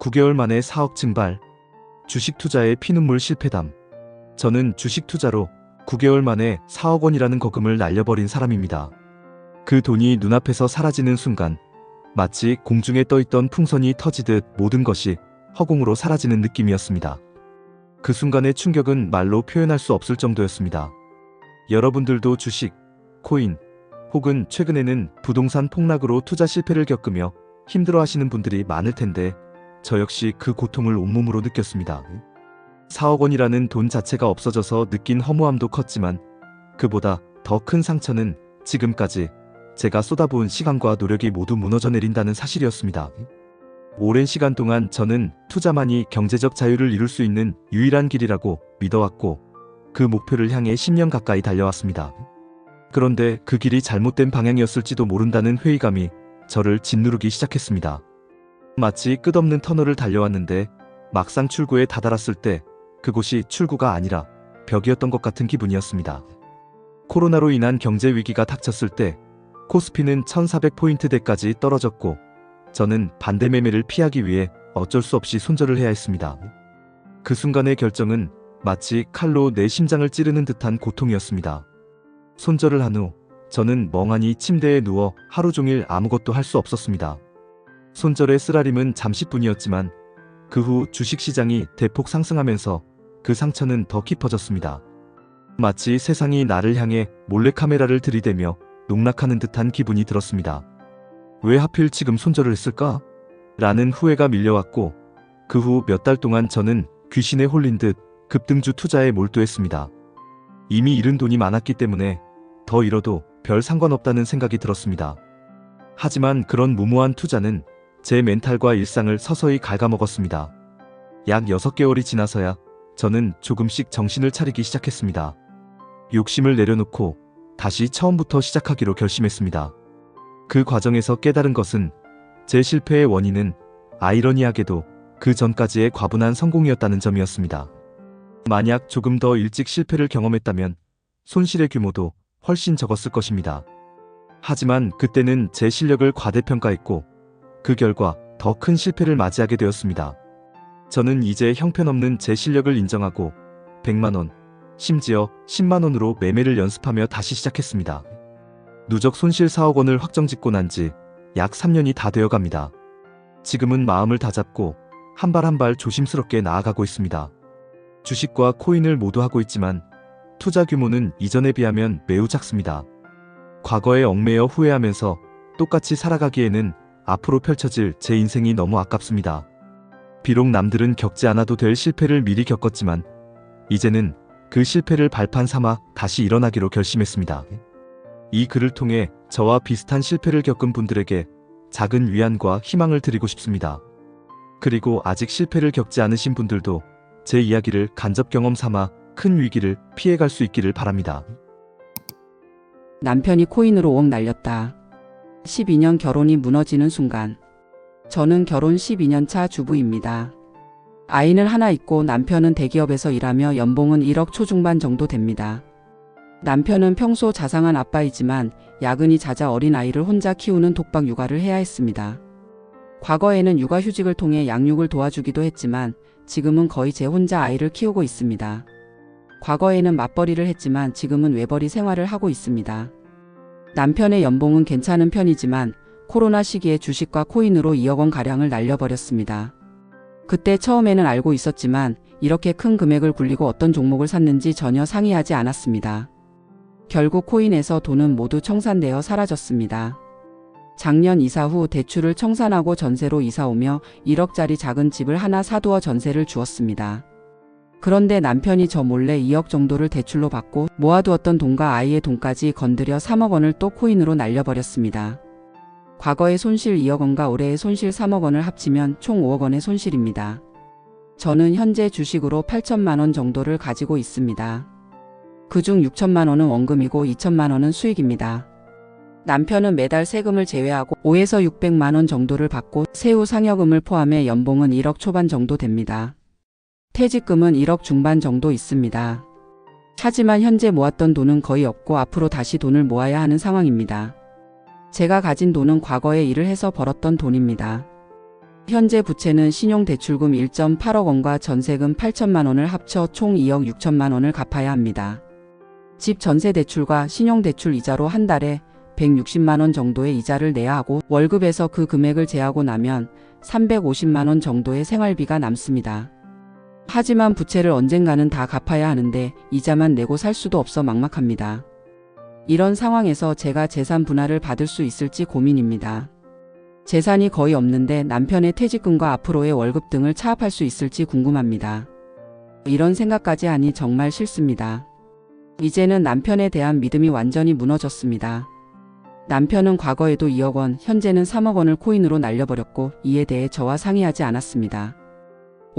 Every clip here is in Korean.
9개월 만에 4억 증발. 주식 투자의 피눈물 실패담. 저는 주식 투자로 9개월 만에 4억 원이라는 거금을 날려버린 사람입니다. 그 돈이 눈앞에서 사라지는 순간 마치 공중에 떠있던 풍선이 터지듯 모든 것이 허공으로 사라지는 느낌이었습니다. 그 순간의 충격은 말로 표현할 수 없을 정도였습니다. 여러분들도 주식, 코인, 혹은 최근에는 부동산 폭락으로 투자 실패를 겪으며 힘들어 하시는 분들이 많을 텐데 저 역시 그 고통을 온몸으로 느꼈습니다. 4억 원이라는 돈 자체가 없어져서 느낀 허무함도 컸지만 그보다 더 큰 상처는 지금까지 제가 쏟아부은 시간과 노력이 모두 무너져 내린다는 사실이었습니다. 오랜 시간 동안 저는 투자만이 경제적 자유를 이룰 수 있는 유일한 길이라고 믿어왔고 그 목표를 향해 10년 가까이 달려왔습니다. 그런데 그 길이 잘못된 방향이었을지도 모른다는 회의감이 저를 짓누르기 시작했습니다. 마치 끝없는 터널을 달려왔는데 막상 출구에 다다랐을 때 그곳이 출구가 아니라 벽이었던 것 같은 기분이었습니다. 코로나로 인한 경제 위기가 닥쳤을 때 코스피는 1400포인트대까지 떨어졌고 저는 반대 매매를 피하기 위해 어쩔 수 없이 손절을 해야 했습니다. 그 순간의 결정은 마치 칼로 내 심장을 찌르는 듯한 고통이었습니다. 손절을 한 후 저는 멍하니 침대에 누워 하루 종일 아무것도 할 수 없었습니다. 손절의 쓰라림은 잠시뿐이었지만 그 후 주식시장이 대폭 상승하면서 그 상처는 더 깊어졌습니다. 마치 세상이 나를 향해 몰래카메라를 들이대며 농락하는 듯한 기분이 들었습니다. 왜 하필 지금 손절을 했을까? 라는 후회가 밀려왔고 그 후 몇 달 동안 저는 귀신에 홀린 듯 급등주 투자에 몰두했습니다. 이미 잃은 돈이 많았기 때문에 더 잃어도 별 상관없다는 생각이 들었습니다. 하지만 그런 무모한 투자는 제 멘탈과 일상을 서서히 갉아먹었습니다. 약 6개월이 지나서야 저는 조금씩 정신을 차리기 시작했습니다. 욕심을 내려놓고 다시 처음부터 시작하기로 결심했습니다. 그 과정에서 깨달은 것은 제 실패의 원인은 아이러니하게도 그 전까지의 과분한 성공이었다는 점이었습니다. 만약 조금 더 일찍 실패를 경험했다면 손실의 규모도 훨씬 적었을 것입니다. 하지만 그때는 제 실력을 과대평가했고 그 결과 더 큰 실패를 맞이하게 되었습니다. 저는 이제 형편없는 제 실력을 인정하고 100만원, 심지어 10만원으로 매매를 연습하며 다시 시작했습니다. 누적 손실 4억 원을 확정짓고 난 지 약 3년이 다 되어 갑니다. 지금은 마음을 다잡고 한 발 한 발 조심스럽게 나아가고 있습니다. 주식과 코인을 모두 하고 있지만 투자 규모는 이전에 비하면 매우 작습니다. 과거에 얽매여 후회하면서 똑같이 살아가기에는 앞으로 펼쳐질 제 인생이 너무 아깝습니다. 비록 남들은 겪지 않아도 될 실패를 미리 겪었지만 이제는 그 실패를 발판 삼아 다시 일어나기로 결심했습니다. 이 글을 통해 저와 비슷한 실패를 겪은 분들에게 작은 위안과 희망을 드리고 싶습니다. 그리고 아직 실패를 겪지 않으신 분들도 제 이야기를 간접 경험 삼아 큰 위기를 피해갈 수 있기를 바랍니다. 남편이 코인으로 5억 날렸다. 12년 결혼이 무너지는 순간. 저는 결혼 12년 차 주부입니다. 아이는 하나 있고 남편은 대기업에서 일하며 연봉은 1억 초중반 정도 됩니다. 남편은 평소 자상한 아빠이지만 야근이 잦아 어린 아이를 혼자 키우는 독박 육아를 해야 했습니다. 과거에는 육아휴직을 통해 양육을 도와주기도 했지만 지금은 거의 제 혼자 아이를 키우고 있습니다. 과거에는 맞벌이를 했지만 지금은 외벌이 생활을 하고 있습니다. 남편의 연봉은 괜찮은 편이지만 코로나 시기에 주식과 코인으로 2억 원 가량을 날려버렸습니다. 그때 처음에는 알고 있었지만 이렇게 큰 금액을 굴리고 어떤 종목을 샀는지 전혀 상의하지 않았습니다. 결국 코인에서 돈은 모두 청산되어 사라졌습니다. 작년 이사 후 대출을 청산하고 전세로 이사 오며 1억짜리 작은 집을 하나 사두어 전세를 주었습니다. 그런데 남편이 저 몰래 2억 정도를 대출로 받고 모아두었던 돈과 아이의 돈까지 건드려 3억 원을 또 코인으로 날려버렸습니다. 과거의 손실 2억 원과 올해의 손실 3억 원을 합치면 총 5억 원의 손실입니다. 저는 현재 주식으로 8천만 원 정도를 가지고 있습니다. 그중 6천만 원은 원금이고 2천만 원은 수익입니다. 남편은 매달 세금을 제외하고 5에서 600만 원 정도를 받고 세후 상여금을 포함해 연봉은 1억 초반 정도 됩니다. 퇴직금은 1억 중반 정도 있습니다. 하지만 현재 모았던 돈은 거의 없고 앞으로 다시 돈을 모아야 하는 상황입니다. 제가 가진 돈은 과거에 일을 해서 벌었던 돈입니다. 현재 부채는 신용대출금 1.8억 원과 전세금 8천만 원을 합쳐 총 2억 6천만 원을 갚아야 합니다. 집 전세 대출과 신용 대출 이자로 한 달에 160만 원 정도의 이자를 내야 하고 월급에서 그 금액을 제하고 나면 350만 원 정도의 생활비가 남습니다. 하지만 부채를 언젠가는 다 갚아야 하는데 이자만 내고 살 수도 없어 막막합니다. 이런 상황에서 제가 재산 분할을 받을 수 있을지 고민입니다. 재산이 거의 없는데 남편의 퇴직금과 앞으로의 월급 등을 차압할 수 있을지 궁금합니다. 이런 생각까지 하니 정말 싫습니다. 이제는 남편에 대한 믿음이 완전히 무너졌습니다. 남편은 과거에도 2억 원, 현재는 3억 원을 코인으로 날려버렸고 이에 대해 저와 상의하지 않았습니다.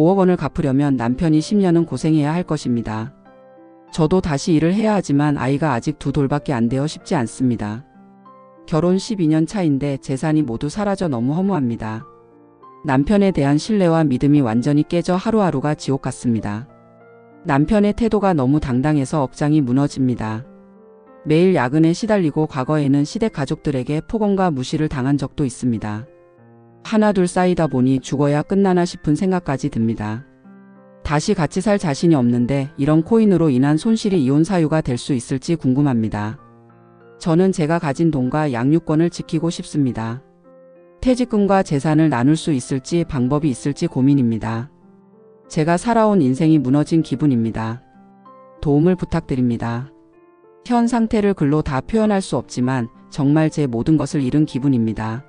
5억 원을 갚으려면 남편이 10년은 고생해야 할 것입니다. 저도 다시 일을 해야 하지만 아이가 아직 두 돌밖에 안 되어 쉽지 않습니다. 결혼 12년 차인데 재산이 모두 사라져 너무 허무합니다. 남편에 대한 신뢰와 믿음이 완전히 깨져 하루하루가 지옥 같습니다. 남편의 태도가 너무 당당해서 억장이 무너집니다. 매일 야근에 시달리고 과거에는 시댁 가족들에게 폭언과 무시를 당한 적도 있습니다. 하나 둘 쌓이다 보니 죽어야 끝나나 싶은 생각까지 듭니다. 다시 같이 살 자신이 없는데 이런 코인으로 인한 손실이 이혼 사유가 될 수 있을지 궁금합니다. 저는 제가 가진 돈과 양육권을 지키고 싶습니다. 퇴직금과 재산을 나눌 수 있을지 방법이 있을지 고민입니다. 제가 살아온 인생이 무너진 기분입니다. 도움을 부탁드립니다. 현 상태를 글로 다 표현할 수 없지만 정말 제 모든 것을 잃은 기분입니다.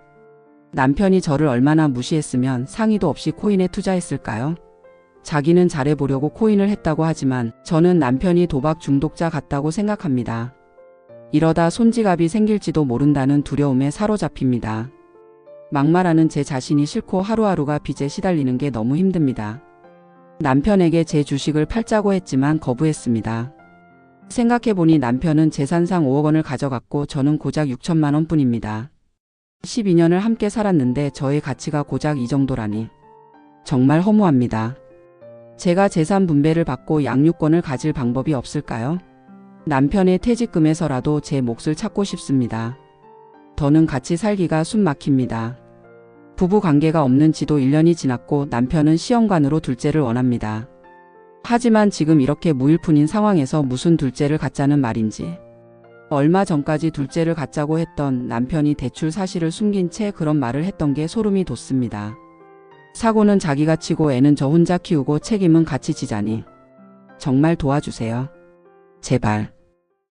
남편이 저를 얼마나 무시했으면 상의도 없이 코인에 투자했을까요? 자기는 잘해보려고 코인을 했다고 하지만 저는 남편이 도박 중독자 같다고 생각합니다. 이러다 손지갑이 생길지도 모른다는 두려움에 사로잡힙니다. 막말하는 제 자신이 싫고 하루하루가 빚에 시달리는 게 너무 힘듭니다. 남편에게 제 주식을 팔자고 했지만 거부했습니다. 생각해보니 남편은 재산상 5억 원을 가져갔고 저는 고작 6천만 원 뿐입니다. 12년을 함께 살았는데 저의 가치가 고작 이 정도라니. 정말 허무합니다. 제가 재산 분배를 받고 양육권을 가질 방법이 없을까요? 남편의 퇴직금에서라도 제 몫을 찾고 싶습니다. 더는 같이 살기가 숨 막힙니다. 부부 관계가 없는 지도 1년이 지났고 남편은 시험관으로 둘째를 원합니다. 하지만 지금 이렇게 무일푼인 상황에서 무슨 둘째를 갖자는 말인지. 얼마 전까지 둘째를 갖자고 했던 남편이 대출 사실을 숨긴 채 그런 말을 했던 게 소름이 돋습니다. 사고는 자기가 치고 애는 저 혼자 키우고 책임은 같이 지자니. 정말 도와주세요. 제발.